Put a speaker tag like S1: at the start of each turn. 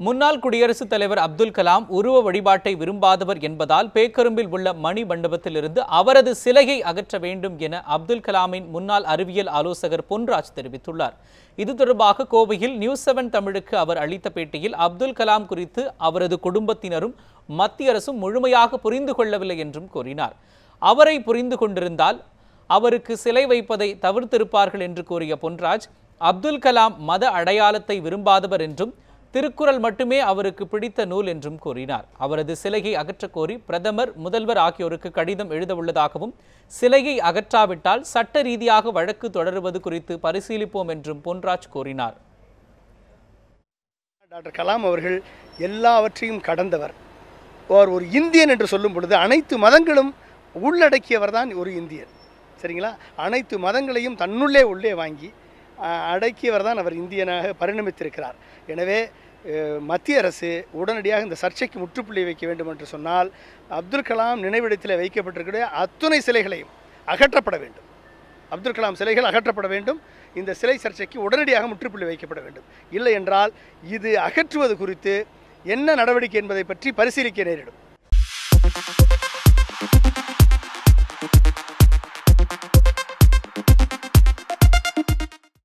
S1: முன்னாள் குடியரசுத் தலைவர் அப்துல் கலாம் உருவ வழிபாட்டை விரும்பாதவர் என்பதால் பேக்கரும்பில் உள்ள மணி மண்டபத்திலிருந்து அவரது சிலையை அகற்ற வேண்டும் என அப்துல் கலாமின் முன்னாள் அறிவியல் ஆலோசகர் பொன்ராஜ் தெரிவித்துள்ளார். இது தொடர்பாக கோவையில் நியூஸ் செவன் தமிழுக்கு அவர் அளித்த பேட்டியில் அப்துல் கலாம் குறித்து அவரது குடும்பத்தினரும் மத்திய அரசும் முழுமையாக புரிந்து கொள்ளவில்லை என்றும் கூறினார். அவரை புரிந்து கொண்டிருந்தால் அவருக்கு சிலை வைப்பதை தவிர்த்திருப்பார்கள் என்று கூறிய பொன்ராஜ் அப்துல் கலாம் மத அடையாளத்தை விரும்பாதவர் என்றும் திருக்குறள் மட்டுமே அவருக்கு பிடித்த நூல் என்றும் கூறினார். அவரது சிலையை அகற்றக் கோரி பிரதமர் முதல்வர் ஆகியோருக்கு கடிதம் எழுதவுள்ளதாகவும் சிலையை அகற்றாவிட்டால் சட்ட ரீதியாக வழக்கு தொடருவது குறித்து பரிசீலிப்போம் என்றும் பொன்ராஜ் கூறினார்.
S2: டாக்டர் கலாம் அவர்கள் எல்லாவற்றையும் கடந்தவர். அவர் ஒரு இந்தியன் என்று சொல்லும் பொழுது அனைத்து மதங்களும் உள்ளடக்கியவர் தான் ஒரு இந்தியன். சரிங்களா? அனைத்து மதங்களையும் தன்னுள்ளே உள்ளே வாங்கி அடக்கியவர் தான் அவர் இந்தியனாக பரிணமித்திருக்கிறார். எனவே மத்திய அரசு உடனடியாக இந்த சர்ச்சைக்கு முற்றுப்புள்ளி வைக்க வேண்டும் என்று சொன்னால் அப்துல் கலாம் நினைவிடத்தில் வைக்கப்பட்டிருக்கிற அத்துணை சிலைகளையும் அகற்றப்பட வேண்டும். அப்துல் கலாம் சிலைகள் அகற்றப்பட வேண்டும். இந்த சிலை சர்ச்சைக்கு உடனடியாக முற்றுப்புள்ளி வைக்கப்பட வேண்டும். இல்லை என்றால் இது அகற்றுவது குறித்து என்ன நடவடிக்கை என்பதை பற்றி பரிசீலிக்க நேரிடும்.